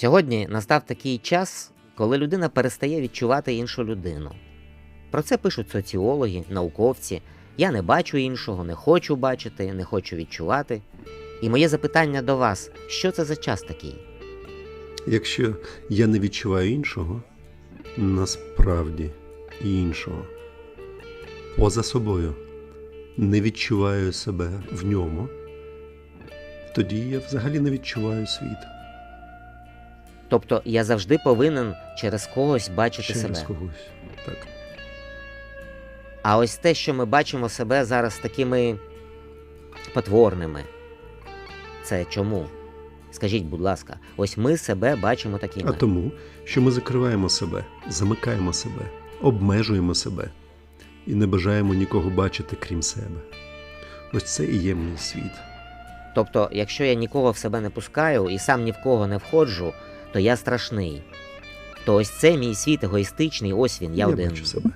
Сьогодні настав такий час, коли людина перестає відчувати іншу людину. Про це пишуть соціологи, науковці. Я не бачу іншого, не хочу бачити, не хочу відчувати. І моє запитання до вас: що це за час такий? Якщо я не відчуваю іншого, насправді іншого, поза собою, не відчуваю себе в ньому, тоді я взагалі не відчуваю світ Тобто я завжди повинен через когось бачити через себе. когось. Так. А ось те, що ми бачимо себе зараз такими потворними. Це чому? Скажіть, будь ласка, ось ми себе бачимо такими. А тому, що ми закриваємо себе, замикаємо себе, обмежуємо себе і не бажаємо нікого бачити, крім себе. Ось це і є мій світ. Тобто, якщо я нікого в себе не пускаю і сам ні в кого не входжу, то я страшний. То ось це мій світ егоїстичний, ось він, я, я один. бачу себе.